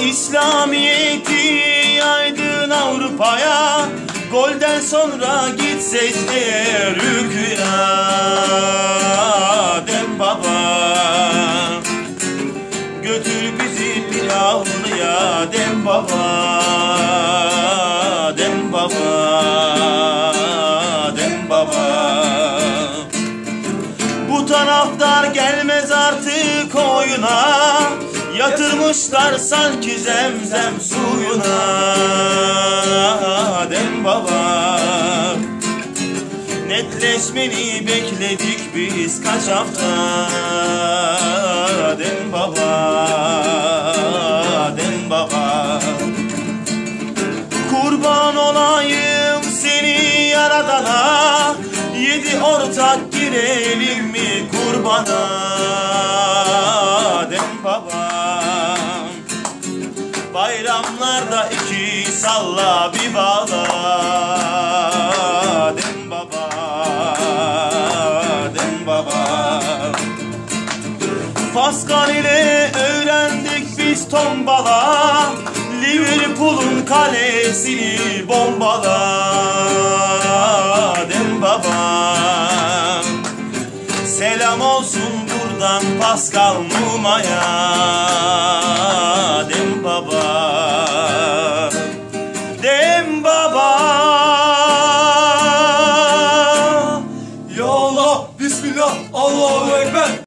İslamiyet'i yaydın Avrupa'ya. Golden sonra gitsek eğer rüküya Dem baba. Götür bizi pilavlıya Dem baba. Dem baba. Dem baba. Bu taraftar gelmez artık oyuna Yatırmışlar sanki zemzem suyuna. Dem baba Netleşmeni bekledik biz kaç hafta? Dem baba Dem baba. Kurban olayım seni yaradana Yedi ortak girelim mi kurbana Bayramlarda iki salla bir bağla Dem baba Dem baba. Pascal ile öğrendik biz tombala. Liverpool'un kalesini bombala. Dem baba. Selam olsun buradan Pascal Numa'ya Allah, Bismillah, Allahu Ekber.